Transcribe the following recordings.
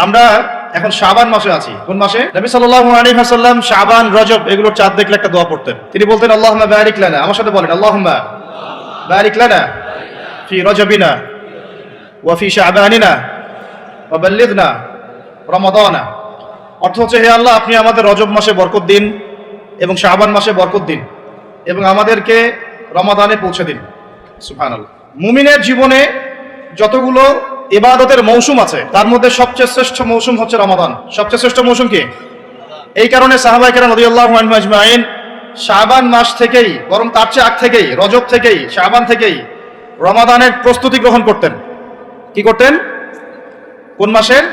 আমরা এখন শাবান মাসে আছি। কোন মাসে? নবী সাল্লাল্লাহু আলাইহি ওয়াসাল্লাম শাবান, রজব এগুলোর চাঁদ দেখলে একটা দোয়া পড়তেন। তিনি বলতেন, আল্লাহুম্মা বারিক লানা। আমার সাথে বলেন, আল্লাহুম্মা বারিক লানা ফি রজবিনা ওয়া ফি শাবানিনা ওয়া বাল্লিগনা রমাদানা। অর্থ হচ্ছে, হে আল্লাহ, আপনি আমাদের রজব মাসে বরকত দিন এবং শাবান মাসে বরকত দিন এবং আমাদেরকে রমাদানে পৌঁছে দিন। সুবহানাল্লাহ। মুমিনের জীবনে যতগুলো ইবাদতের মৌসুম আছে। তার মধ্যে সবচেয়ে শ্রেষ্ঠ মৌসুম হচ্ছে রমাদান। সবচেয়ে শ্রেষ্ঠ মৌসুম কি? এই কারণে সাহাবাই কেরাম আজমাইন শাবান মাস থেকেই, বরং তার চেয়ে আগ থেকেই, রজব থেকেই, শাবান থেকেই রমাদানের প্রস্তুতি গ্রহণ করতেন। কি করতেন? কোন মাসের?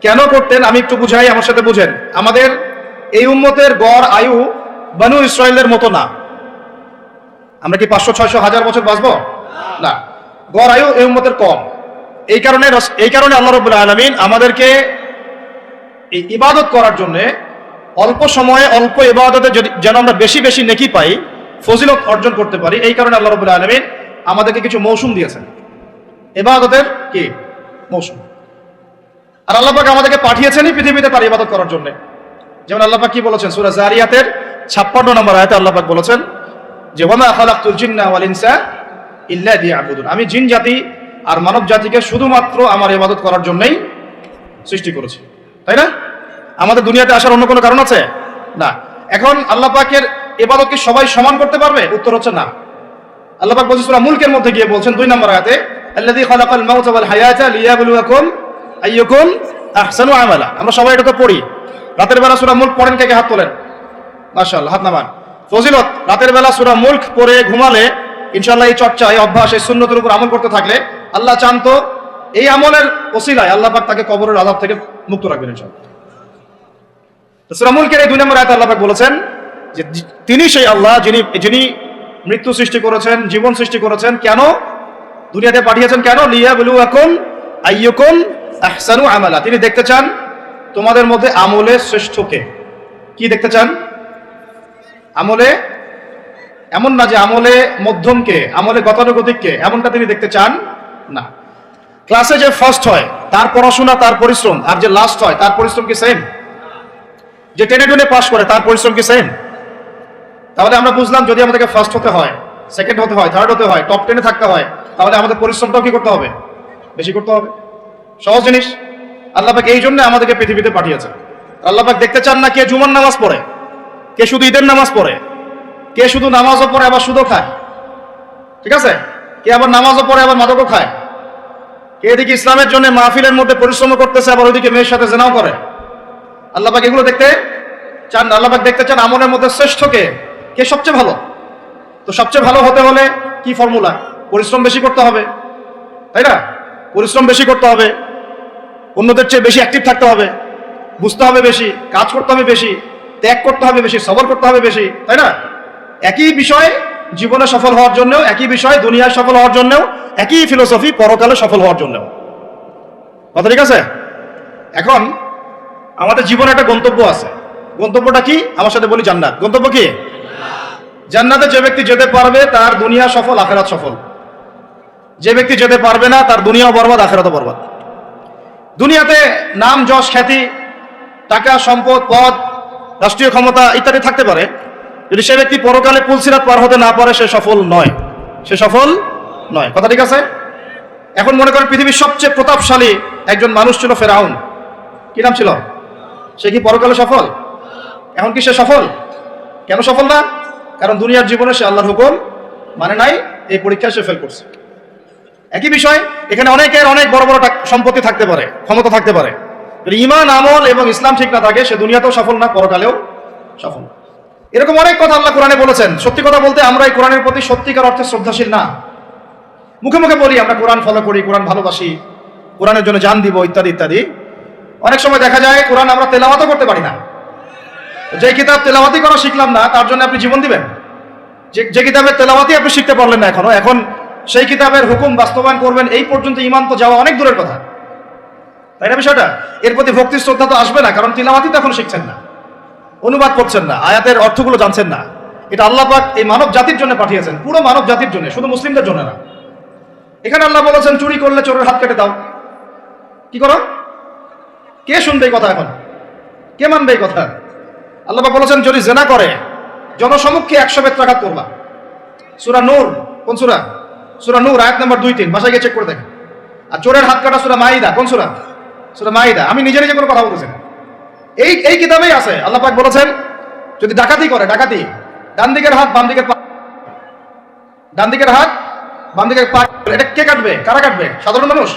কেন করতেন? আমি একটু বুঝাই, আমার সাথে বুঝেন। আমাদের এই উম্মতের গড় আয়ু বানু ইসরায়েলের মতো না। আমরা কি পাঁচশো, ছয়শো, হাজার বছর বাঁচবো? না। গড় আয়ু এই উম্মতের কম। এই কারণে এই কারণে আল্লাহ রবুল্লা আলমিন আমাদেরকে ইবাদত করার জন্য অল্প সময়ে অল্প ইবাদতে যদি যেন আমরা বেশি বেশি নেকি পাই, ফজিলত অর্জন করতে পারি, এই কারণে আল্লাহ রবুল্লা আলমিন আমাদেরকে কিছু মৌসুম দিয়েছেন। ইবাদতের কি? মৌসুম। আর আল্লাহ আমাদেরকে পাঠিয়েছেনই পৃথিবীতে তার ইবাদত করার জন্য। যেমন আল্লাহ পাক কি বলেছেন? সূরা জারিয়াতের 56 নম্বর আয়াতে আল্লাহ পাক বলেছেন যে ওয়ামা খালাকতুল জিন্না ওয়াল ইল্লা লিয়াবুদুন। আমি জিন জাতি আর মানব জাতিকে শুধুমাত্র আমার ইবাদত করার জন্যই সৃষ্টি করেছি। তাই না? আমাদের দুনিয়াতে আসার অন্য কোনো কারণ আছে? না। এখন আল্লাহ পাকের ইবাদত কি সবাই সমান করতে পারবে? উত্তর হচ্ছে না। আল্লাহ পাক বলছেন সূরা মুলকের মধ্যে গিয়ে বলছেন দুই নম্বর আয়াতে, আল্লাযী খালাকাল মাউতা ওয়াল হায়াতা লিয়াবলুয়াকুম আইয়ুকুম আহসানু আমালা। আমরা সবাই এটা তো পড়ি। রাতের বেলা সূরা মুলক পড়েন কে কে? হাত তোলেন। মাশাআল্লাহ, হাত নামান। ফজিলত, রাতের বেলা সূরা মুলক পড়ে ঘুমালে ইনশাআল্লাহ এই চর্চা, এই অভ্যাস, এই সুন্নতের উপর আমল করতে থাকলে আল্লাহ চান তো এই আমলের ওসিলায় আল্লাহ পাক তাকে কবরের আযাব থেকে মুক্ত রাখবেন ইনশাআল্লাহ। মুলকের এই দুই নম্বর আয়াতে আল্লাহ পাক বলেছেন যে তিনি সেই আল্লাহ যিনি যিনি মৃত্যু সৃষ্টি করেছেন, জীবন সৃষ্টি করেছেন, কেন? দুনিয়াতে পাঠিয়েছেন কেন? লিয়া বলু এখন আইয়ুকুম আহসানু আমালা। তিনি দেখতে চান তোমাদের মধ্যে আমলে শ্রেষ্ঠকে কি? দেখতে চান? আমলে? এমন না যে আমলে মধ্যমকে আমলে গতানুগতিককে এমনটা তিনি দেখতে চান না। ক্লাসে যে ফার্স্ট হয়, তার পড়াশোনা, তার পরিশ্রম, আর যে লাস্ট হয়, তার পরিশ্রম কি সেম যে টেনে টেনে পাস করে, তার পরিশ্রম কি সেম তাহলে আমরা বুঝলাম যদি আমাদেরকে ফার্স্ট হতে হয় সেকেন্ড হতে হয় থার্ড হতে হয় টপ টেনে থাকতে হয়, তাহলে আমাদের পরিশ্রমটাও কি করতে হবে? বেশি করতে হবে। সহজ জিনিস। আল্লাহ পাক এই জন্য আমাদেরকে পৃথিবীতে পাঠিয়েছে। আল্লাহপাক দেখতে চান না কে জুমার নামাজ পড়ে, কে শুধু ঈদের নামাজ পড়ে, কে শুধু নামাজও পড়ে আবার সুদও খায়। ঠিক আছে? কে আবার নামাজও পড়ে আবার মাদকও খায়। এদিকে ইসলামের জন্য মাহফিলের মধ্যে পরিশ্রম করতেছে, আবার ওইদিকে মেয়ের সাথে জেনাও করে। আল্লাহ পাক এগুলো দেখতে চান না। আল্লাহ পাক দেখতে চান আমলের মধ্যে শ্রেষ্ঠ কে কে সবচেয়ে ভালো? তো সবচেয়ে ভালো হতে হলে কি ফর্মুলা পরিশ্রম বেশি করতে হবে, তাই না? পরিশ্রম বেশি করতে হবে, অন্যদের চেয়ে বেশি অ্যাক্টিভ থাকতে হবে, বুঝতে হবে বেশি, কাজ করতে হবে বেশি, ত্যাগ করতে হবে বেশি, সবর করতে হবে বেশি, তাই না? একই বিষয় জীবনে সফল হওয়ার জন্যও, একই বিষয় দুনিয়ায় সফল হওয়ার জন্যও, একই ফিলোসফি পরকালে সফল হওয়ার জন্যও। কথা ঠিক আছে? এখন আমাদের জীবনে একটা গন্তব্য আছে। গন্তব্যটা কি? আমার সাথে বলি জান্নাত। গন্তব্য কি? জান্নাতে যে ব্যক্তি যেতে পারবে, তার দুনিয়া সফল, আখেরাত সফল। যে ব্যক্তি যেতে পারবে না, তার দুনিয়াও বরবাদ, আখেরাতও বরবাদ। দুনিয়াতে নাম, যশ, খ্যাতি, টাকা, সম্পদ, পদ, রাষ্ট্রীয় ক্ষমতা ইত্যাদি থাকতে পারে। যদি সে ব্যক্তি পরকালে পুলসিরাত পার হতে না পারে, সে সফল নয়। সে সফল নয়। কথা ঠিক আছে? এখন মনে করেন পৃথিবীর সবচেয়ে প্রতাপশালী একজন মানুষ ছিল ফেরাউন। কি নাম ছিল? সে কি পরকালে সফল? এখন কি সে সফল? কেন সফল না? কারণ দুনিয়ার জীবনে সে আল্লাহর হুকুম মানে নাই, এই পরীক্ষায় সে ফেল করছে। একই বিষয়, এখানে অনেকের অনেক বড় বড় সম্পত্তি থাকতে পারে, ক্ষমতা থাকতে পারে। ইমান, আমল এবং ইসলাম ঠিক না থাকে, সে দুনিয়াতেও সফল না, পরকালেও সফল না। এরকম অনেক কথা আল্লাহ কোরআনে বলেছেন। সত্যি কথা বলতে আমরা এই কোরআনের প্রতি সত্যিকার অর্থে শ্রদ্ধাশীল না। মুখে মুখে বলি, আমরা কোরআন ফলো করি, কোরআন ভালোবাসি, কোরআনের জন্য জান দিব, ইত্যাদি ইত্যাদি। অনেক সময় দেখা যায়, কোরআন আমরা তেলাওয়াতও করতে পারি না। যে কিতাব তেলাওয়াতি করা শিখলাম না, তার জন্য আপনি জীবন দিবেন। যে যে কিতাবের তেলাওয়াতি আপনি শিখতে পারলেন না এখনও, এখন সেই কিতাবের হুকুম বাস্তবায়ন করবেন, এই পর্যন্ত ইমান তো যাওয়া অনেক দূরের কথা। তাই না বিষয়টা? এর প্রতি ভক্তি শ্রদ্ধা তো আসবে না, কারণ তিলাওয়াতি তো এখন শিখছেন না। অনুবাদ করছেন না, আয়াতের অর্থগুলো জানছেন না। এটা আল্লাহ পাক এই মানব জাতির জন্য পাঠিয়েছেন, পুরো মানব জাতির জন্য, শুধু মুসলিমদের জন্য না। এখানে আল্লাহ বলেছেন, চুরি করলে চোরের হাত কেটে দাও। কি করো? কে শুনবে এই কথা এখন? কে মানবে এই কথা? আল্লাহ বলেছেন, যদি জেনা করে, জনসমক্ষে একশো বেত্রাঘাত করবা। সুরা নূর, কোন সুরা? সুরা নূর, আয়াত নম্বর দুই তিন, বাসায় গিয়ে চেক করে দেখেন। আর চোরের হাত কাটা সুরা মাইদা কোন সুরা? সুরা মাইদা আমি নিজে নিজে কোনো কথা বলতেছি না। এই এই কিতাবেই আছে, আল্লাহ পাক বলেছেন, যদি ডাকাতি করে, ডাকাতি ডান দিকের হাত বাম দিকের পা ডান দিকের হাত বাম দিকের পা এটা কে কাটবে? কারা কাটবে? সাধারণ মানুষ?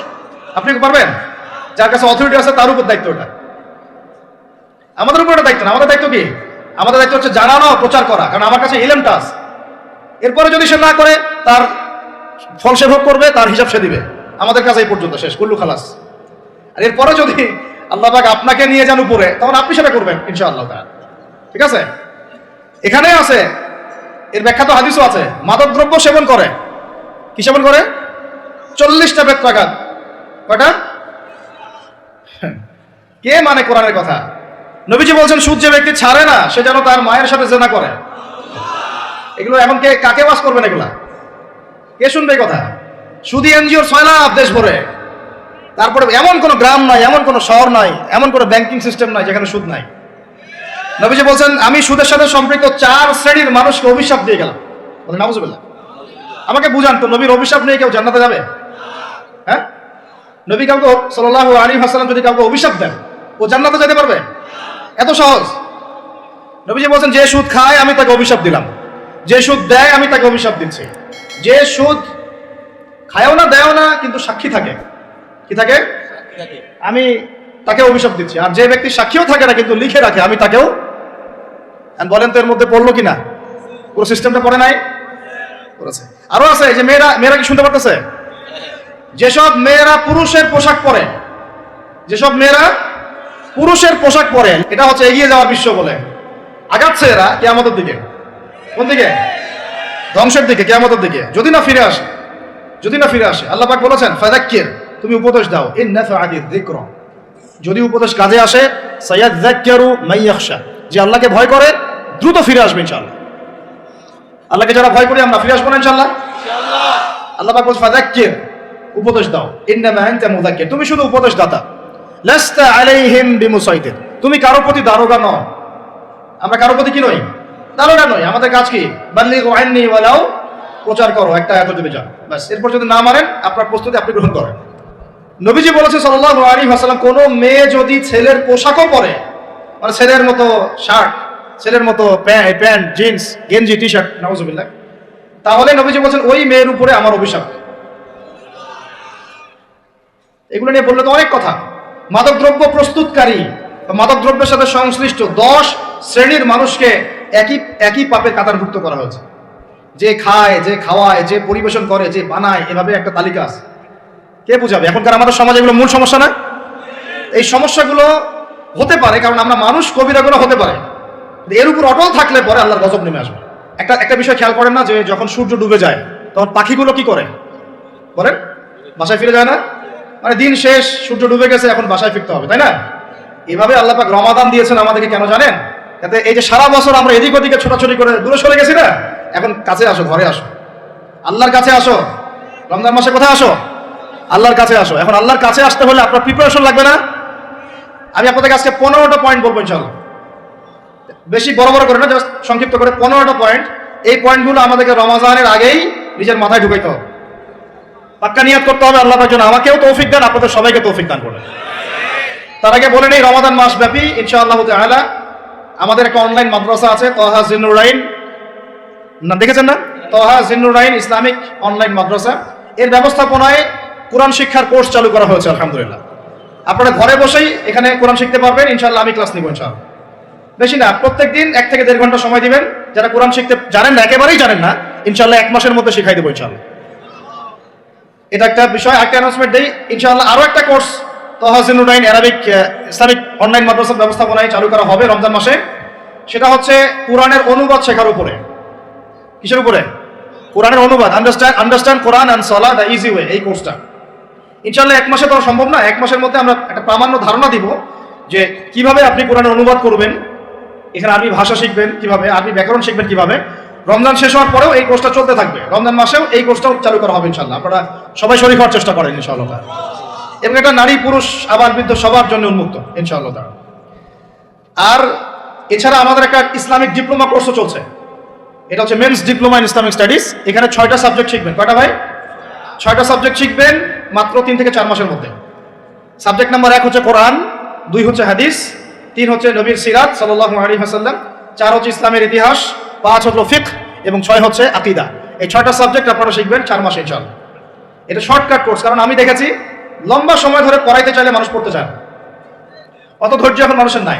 আপনি কি পারবেন? যার কাছে অথরিটি আছে, তার উপর দায়িত্ব ওটা আমাদের উপর এটা দায়িত্ব না, আমাদের দায়িত্ব কি? আমাদের দায়িত্ব হচ্ছে জানানো, প্রচার করা, কারণ আমার কাছে ইলেমটা আছে। এরপরে যদি সে না করে, তার ফল সে ভোগ করবে, তার হিসাব সে দিবে। আমাদের কাছে এই পর্যন্ত শেষ, কুল্লু খালাস। আর এরপরে যদি আল্লাহ পাক আপনাকে নিয়ে যান উপরে, তখন আপনি সেটা করবেন, ইনশাআল্লাহ ঠিক আছে? এখানে আছে, এর ব্যাখ্যা তো হাদিসও আছে মাদক দ্রব্য সেবন করে। কি সেবন করে? চল্লিশটা বেত্রাঘাত। কয়টা? কে মানে কোরআনের কথা? নবীজি বলছেন, সুদ যে ব্যক্তি ছাড়ে না, সে যেন তার মায়ের সাথে জেনা করে। এগুলো এখন কে, কাকে বাস করবেন এগুলা? কে শুনবে কথা? সুদি এনজিওর ছয় লাখ দেশ ভরে। তারপরে এমন কোনো গ্রাম নাই, এমন কোনো শহর নাই, এমন কোনো ব্যাংকিং সিস্টেম নাই যেখানে সুদ নাই। নবীজি বলছেন, আমি সুদের সাথে সম্পৃক্ত চার শ্রেণির মানুষকে অভিশাপ দিয়ে গেলাম। বলেন নামজুবিল্লাহ আমাকে বুঝান তো, নবীর অভিশাপ নিয়ে কেউ জান্নাতে যাবে? হ্যাঁ? নবী কাউকে সাল্লাহ আলী হাসালাম যদি কাউকে অভিশাপ দেন, ও জান্নাতে যেতে পারবে? এত সহজ। নবীজি বলছেন, যে সুদ খায়, আমি তাকে অভিশাপ দিলাম। যে সুদ দেয়, আমি তাকে অভিশাপ দিচ্ছি। যে সুদ খায়ও না, দেয়ও না, কিন্তু সাক্ষী থাকে। কি থাকে? আমি তাকে অভিশাপ দিচ্ছি। আর যে ব্যক্তি সাক্ষীও থাকে না কিন্তু লিখে রাখে আমি তাকেও। বলেন তো এর মধ্যে পড়ল কিনা? পুরো সিস্টেমটা পড়ে নাই? পড়েছে। আরও আছে যে মেয়েরা মেয়েরা কি শুনতে পারতেছে? যেসব মেয়েরা পুরুষের পোশাক পরে যেসব মেয়েরা পুরুষের পোশাক পরে এটা হচ্ছে এগিয়ে যাওয়ার বিশ্ব বলে। আগাচ্ছে এরা কেয়ামতের দিকে। কোন দিকে? ধ্বংসের দিকে কেয়ামতের দিকে। যদি না ফিরে আসে যদি না ফিরে আসে আল্লাহ পাক বলেছেন ফাদাক্কির তুমি উপদেশ দাও। যদি উপদেশ কাজে আসে যে আল্লাহকে ভয় করে দ্রুত ফিরে আসবে ইনশাআল্লাহ। আল্লাহকে যারা ভয় করি আমরা ফিরে আসব না ইনশাআল্লাহ? আল্লাহ পাক বলছে ফাদাক্কির উপদেশ দাও। ইন্নামা আনতা মুযাক্কির। তুমি শুধু উপদেশ দাতা লাস্তা আলাইহিম বিমুসাইতির। তুমি কারও প্রতি দারোগা নও। আমরা কারও প্রতি কি নই? দারোগা নই। আমাদের কাজ কি? বাল্লিগু আন্নি ওয়ালাউ। প্রচার করো। একটা এত দেবে যাও ব্যাস। এরপর যদি না মারেন আপনার প্রস্তুতি আপনি গ্রহণ করেন। নবীজি বলেছে সাল্লাল্লাহু আলাইহি ওয়াসাল্লাম, কোন মেয়ে যদি ছেলের পোশাকও পরে মানে ছেলের মতো শার্ট, ছেলের মতো প্যান্ট প্যান্ট, জিন্স, গেঞ্জি টি শার্ট নাউজুবিল্লাহ, তাহলে নবীজি বলছেন, ওই মেয়ের উপরে আমার অভিশাপ। এগুলো নিয়ে বললে তো অনেক কথা। মাদকদ্রব্য প্রস্তুতকারী বা মাদকদ্রব্যের সাথে সংশ্লিষ্ট দশ শ্রেণির মানুষকে একই একই পাপের কাতারভুক্ত করা হয়েছে। যে খায়, যে খাওয়ায়, যে পরিবেশন করে, যে বানায়, এভাবে একটা তালিকা আছে। কে বুঝাবে? এখনকার আমাদের সমাজে এগুলো মূল সমস্যা না? এই সমস্যাগুলো হতে পারে, কারণ আমরা মানুষ কবিরাগুলো হতে পারে। এর উপর অটল থাকলে পরে আল্লাহর গজব নেমে আসবে। একটা একটা বিষয় খেয়াল করেন না যে যখন সূর্য ডুবে যায়, তখন পাখিগুলো কি করে? বলেন, বাসায় ফিরে যায় না? মানে দিন শেষ, সূর্য ডুবে গেছে, এখন বাসায় ফিরতে হবে, তাই না? এভাবে আল্লাহ পাক রমাদান দিয়েছেন আমাদেরকে, কেন জানেন? যাতে এই যে সারা বছর আমরা এদিক ওদিকে ছোটাছুটি করে দূরে সরে গেছি না, এখন কাছে আসো, ঘরে আসো। আল্লাহর কাছে আসো। রমজান মাসে কোথায় আসো? আল্লাহর কাছে আসো। এখন আল্লাহর কাছে আসতে হলে আপনার প্রিপারেশন লাগবে না। আমি আপনাদের আজকে পনেরোটা পয়েন্ট বলব ইনশাল্লাহ বেশি বড় বড় করে না জাস্ট সংক্ষিপ্ত করে পনেরোটা পয়েন্ট এই পয়েন্টগুলো আমাদেরকে রমাজানের আগেই নিজের মাথায় ঢুকাইতে হবে। পাক্কা নিয়াত করতে হবে আল্লাহ জন্য। আমাকেও তৌফিক দেন, আপনাদের সবাইকে তৌফিক দান করবেন তার আগে বলে নেই, রমাদান মাস ব্যাপী ইনশাআল্লাহ তাআলা। আমাদের একটা অনলাইন মাদ্রাসা আছে, তহা জিন্নুরাইন না, দেখেছেন না? তহা জিন্নুরাইন ইসলামিক অনলাইন মাদ্রাসা। এর ব্যবস্থাপনায় কোরআন শিক্ষার কোর্স চালু করা হয়েছে, আলহামদুলিল্লাহ। আপনারা ঘরে বসেই এখানে কোরআন শিখতে পারবেন ইনশাল্লাহ আমি ক্লাস নিব ইনশাআল্লাহ। বেশি না প্রত্যেক দিন এক থেকে দেড় ঘণ্টা সময় দিবেন। যারা কোরআন শিখতে জানেন না, একেবারেই জানেন না ইনশাল্লাহ এক মাসের মধ্যে শিখাই দেবো ইনশাআল্লাহ। এটা একটা বিষয় একটা অ্যানাউন্সমেন্ট দেই। ইনশাআল্লাহ আরও একটা কোর্স তহাজিনুরাইন অ্যারাবিক ইসলামিক অনলাইন মাদ্রাসার ব্যবস্থাপনায় চালু করা হবে রমজান মাসে। সেটা হচ্ছে কোরআনের অনুবাদ শেখার উপরে। কিসের উপরে? কোরআনের অনুবাদ। Understand understand Quran and salah the easy way এই কোর্সটা। ইনশাআল্লাহ এক মাসে তো সম্ভব না, এক মাসের মধ্যে আমরা একটা প্রামাণ্য ধারণা দিব যে কীভাবে আপনি কোরআনের অনুবাদ করবেন, এখানে আরবি ভাষা শিখবেন কীভাবে, আরবি ব্যাকরণ শিখবেন কীভাবে, রমজান শেষ হওয়ার পরেও এই কোর্সটা চলতে থাকবে, রমজান মাসেও এই কোর্সটাও চালু করা হবে ইনশাল্লাহ আপনারা সবাই শরীর হওয়ার চেষ্টা করেন ইনশাআল্লাহ এবং এটা নারী, পুরুষ, আবার বৃদ্ধ সবার জন্য উন্মুক্ত ইনশাআল্লাহ। আর এছাড়া আমাদের একটা ইসলামিক ডিপ্লোমা কোর্সও চলছে, এটা হচ্ছে men's diploma in Islamic studies, এখানে ছয়টা সাবজেক্ট শিখবেন। কয়টা ভাই? ছয়টা সাবজেক্ট শিখবেন মাত্র তিন থেকে চার মাসের মধ্যে। সাবজেক্ট নাম্বার এক হচ্ছে কোরআন, দুই হচ্ছে হাদিস, তিন হচ্ছে নবীর সিরাত সাল্লাল্লাহু আলাইহি ওয়াসাল্লাম, চার হচ্ছে ইসলামের ইতিহাস, পাঁচ হলো ফিকহ এবং ছয় হচ্ছে আকিদা। এই ছয়টা সাবজেক্ট আপনারা শিখবেন চার মাসে চল এটা শর্টকাট কোর্স কারণ আমি দেখেছি লম্বা সময় ধরে পড়াইতে চাইলে মানুষ পড়তে চায় অত ধৈর্য এখন মানুষের নাই।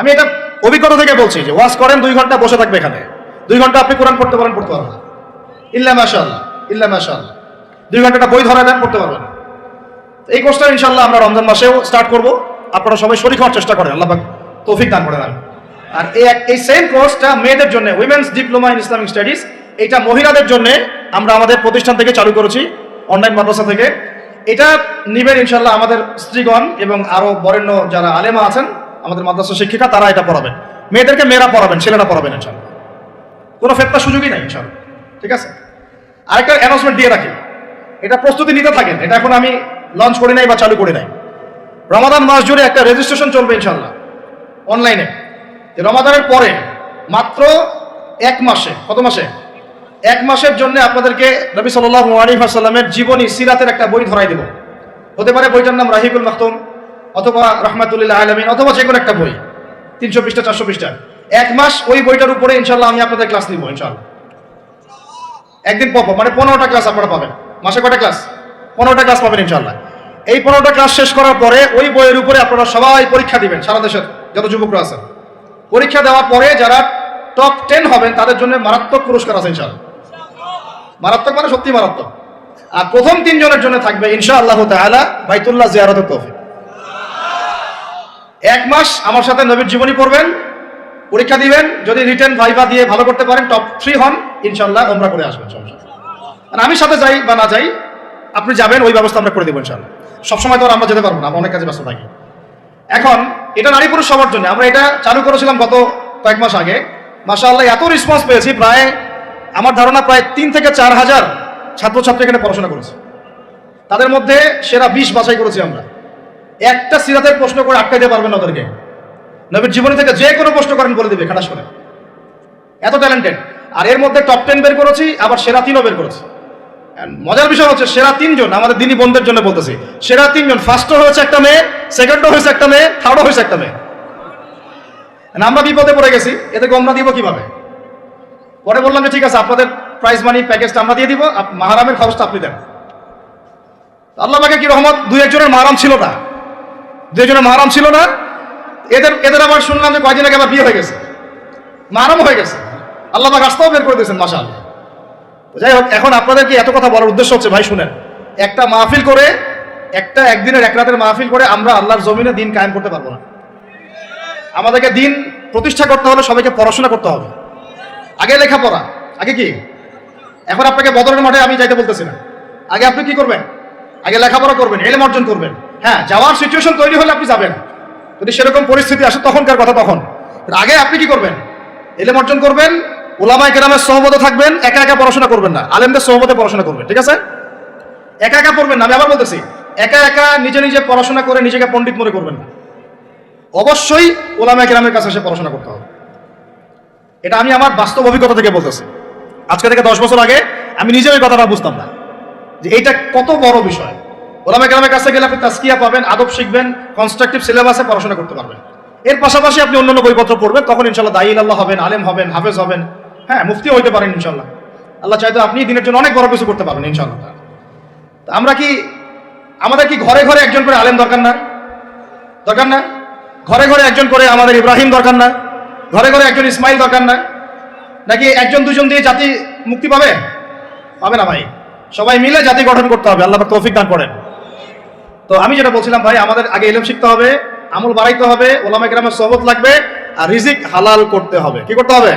আমি এটা অভিজ্ঞতা থেকে বলছি যে ওয়াজ করেন দুই ঘণ্টা বসে থাকবে এখানে। দুই ঘণ্টা আপনি কোরআন পড়তে পারেন, পড়তে পারবেন ইল্লা মাশাআল্লাহ ইল্লা মাশাআল্লাহ। দুই ঘন্টাটা বই ধরা দেন পড়তে পারবেন। এই কোর্সটা ইনশাল্লাহ আমরা রমজান মাসেও স্টার্ট করব। আপনারা সবাই শরীর হওয়ার চেষ্টা করেন। আল্লাহ তৌফিক দান করে আমি আর এই সেম কোর্সটা মেয়েদের জন্য women's diploma in Islamic studies এটা মহিলাদের জন্য আমরা আমাদের প্রতিষ্ঠান থেকে চালু করেছি অনলাইন মাদ্রাসা থেকে। এটা নিবেন ইনশাল্লাহ আমাদের স্ত্রীগণ এবং আরও বরেণ্য যারা আলেমা আছেন, আমাদের মাদ্রাসা শিক্ষিকা, তারা এটা পড়াবেন। মেয়েদেরকে মেয়েরা পড়াবেন, ছেলেরা পড়াবেন ইনশাল্লাহ কোনো ফেরতার সুযোগই নাই ইনশাল্লাহ ঠিক আছে? আরেকটা অ্যানাউন্সমেন্ট দিয়ে রাখি। এটা প্রস্তুতি নিতে থাকেন। এটা এখন আমি লঞ্চ করি নাই বা চালু করি নাই। রমাদান মাস জুড়ে একটা রেজিস্ট্রেশন চলবে ইনশাল্লাহ অনলাইনে রমাদানের পরে মাত্র এক মাসে কত মাসে? এক মাসের জন্য আপনাদেরকে নবী সাল্লাল্লাহু আলাইহি ওয়াসাল্লামের জীবনী সিরাতের একটা বই ধরাই দেব। হতে পারে বইটার নাম রাহিকুল মাহতুম অথবা রহমাতুল্লাহ আলমিন অথবা যে কোনো একটা বই। তিনশো পৃষ্ঠা চারশো পৃষ্ঠা। এক মাস ওই বইটার উপরে ইনশাল্লাহ আমি আপনাদের ক্লাস নিব ইনশাল্লাহ একদিন পর, মানে পনেরোটা ক্লাস আপনারা পাবেন। মাসে কটা ক্লাস পনেরোটা ক্লাস পাবেন ইনশাল্লাহ এই পনেরোটা ক্লাস শেষ করার পরে ওই বইয়ের উপরে আপনারা সবাই পরীক্ষা দিবেন, সারা দেশের যত যুবকরা আছেন পরীক্ষা দেওয়ার পরে যারা টপ টেন হবেন, তাদের জন্য মারাত্মক পুরস্কার আছে ইনশাল্লাহ মারাত্মক মানে সত্যি মারাত্মক। আর প্রথম তিনজনের জন্য থাকবে ইনশা আল্লাহ তাআলা বাইতুল্লাহ জিয়ারতের তৌফিক। এক মাস আমার সাথে নবীর জীবনী পড়বেন, পরীক্ষা দিবেন, যদি রিটেন ভাইভা দিয়ে ভালো করতে পারেন টপ থ্রি হন ইনশাল্লাহ ওমরা করে আসবেন সমস্যা। আর আমি সাথে যাই বা না যাই, আপনি যাবেন, ওই ব্যবস্থা আমরা করে দেবো ইনশাল্লাহ সবসময় তো আমরা যেতে পারব না, আমরা অনেক কাজে ব্যস্ত থাকি। এখন, এটা নারী পুরুষ সবার জন্য, আমরা এটা চালু করেছিলাম গত কয়েক মাস আগে। মাশাআল্লাহ, এত রেসপন্স পেয়েছি, প্রায় আমার ধারণা প্রায় তিন থেকে চার হাজার ছাত্রছাত্রী এখানে পড়াশোনা করেছে। তাদের মধ্যে সেরা বিশ বাছাই করেছি আমরা। একটা সিরাতের প্রশ্ন করে আটকাইতে পারবেন ওদেরকে। নবীর জীবনী থেকে যে কোনো প্রশ্ন করেন বলে দেবে, খাটাস করে। এত ট্যালেন্টেড আর এর মধ্যে টপ টেন বের করেছি, আবার সেরা তিনও বের করেছি। মজার বিষয় হচ্ছে সেরা তিনজন, আমাদের দিনী বন্ধের জন্য বলতেছি। সেরা তিনজন ফার্স্টও হয়েছে একটা মেয়ে সেকেন্ডও হয়েছে একটা মেয়ে থার্ডও হয়েছে একটা মেয়ে। আমরা বিপদে পড়ে গেছি, এদেরকে আমরা দিব কীভাবে? পরে বললাম যে ঠিক আছে, আপনাদের প্রাইজ মানি প্যাকেজটা আমরা দিয়ে দিব মাহারামের খরচটা আপনি দেন। আল্লাহ পাকে কি রহমত? দুই একজনের মাহারাম ছিল না। দুই একজনের মাহারাম ছিল না। এদের এদের আবার শুনলাম যে কয়দিন আগে আবার বিয়ে হয়ে গেছে। মাহারাম হয়ে গেছে। আল্লাহ রাস্তাও বের করে দিয়েছেন মাসা আল্লাহ যাই হোক, এখন আপনাদেরকে এত কথা বলার উদ্দেশ্য হচ্ছে, ভাই শুনেন, একটা মাহফিল করে, একটা একদিনের, এক রাতের মাহফিল করে আমরা আল্লাহর জমিনে দিন কায়েম করতে পারব না। আমাদেরকে দিন প্রতিষ্ঠা করতে হলে সবাইকে পড়াশোনা করতে হবে। আগে লেখাপড়া, আগে কি? এখন আপনাকে বদরের মাঠে আমি যাইতে বলতেছি না। আগে আপনি কি করবেন? আগে লেখাপড়া করবেন, এলেম অর্জন করবেন। হ্যাঁ যাওয়ার সিচুয়েশন তৈরি হলে আপনি যাবেন। যদি সেরকম পরিস্থিতি আসে তখনকার কথা তখন। আগে আপনি কি করবেন? এলেম অর্জন করবেন ওলামায় কেরামের সহমতে থাকবেন, একা একা পড়াশোনা করবেন না। আলেমদের সহমতে পড়াশোনা করবেন, ঠিক আছে? একা একা পড়বেন না, আমি আবার বলতেছি, একা একা নিজে নিজে পড়াশোনা করে নিজেকে পণ্ডিত মনে করবেন না। অবশ্যই ওলামায় কেরামের কাছে এসে পড়াশোনা করতে হবে। এটা আমি আমার বাস্তব অভিজ্ঞতা থেকে বলতেছি। আজকে থেকে দশ বছর আগে আমি নিজে ওই কথাটা বুঝতাম না, যে এইটা কত বড় বিষয়। ওলামা কেরামের কাছে গেলে আপনি তাস্কিয়া পাবেন, আদব শিখবেন কনস্ট্রাকটিভ সিলেবাসে পড়াশোনা করতে পারবেন। এর পাশাপাশি আপনি অন্যান্য বইপত্র পড়বেন, তখন ইনশাল্লাহ দায়ী আল্লাহ হবেন, আলেম হবেন, হাফেজ হবেন। হ্যাঁ মুফতিও হইতে পারেন ইনশাল্লাহ আল্লাহ চাইতো আপনি দিনের জন্য অনেক বড় কিছু করতে পারবেন ইনশাল্লাহ তা আমরা কি, আমাদের কি ঘরে ঘরে একজন করে আলেম দরকার না? দরকার না? ঘরে ঘরে একজন করে আমাদের ইব্রাহিম দরকার না? ঘরে ঘরে একজন ইসমাইল দরকার না? নাকি একজন দুজন দিয়ে জাতি মুক্তি পাবে? পাবে না ভাই। সবাই মিলে জাতি গঠন করতে হবে, আল্লাহ তৌফিক দান করেন। তো আমি যেটা বলছিলাম ভাই, আমাদের আগে এলম শিখতে হবে, আমল বাড়াইতে হবে ওলামা গ্রামের সহবত লাগবে, আর রিজিক হালাল করতে হবে। কি করতে হবে?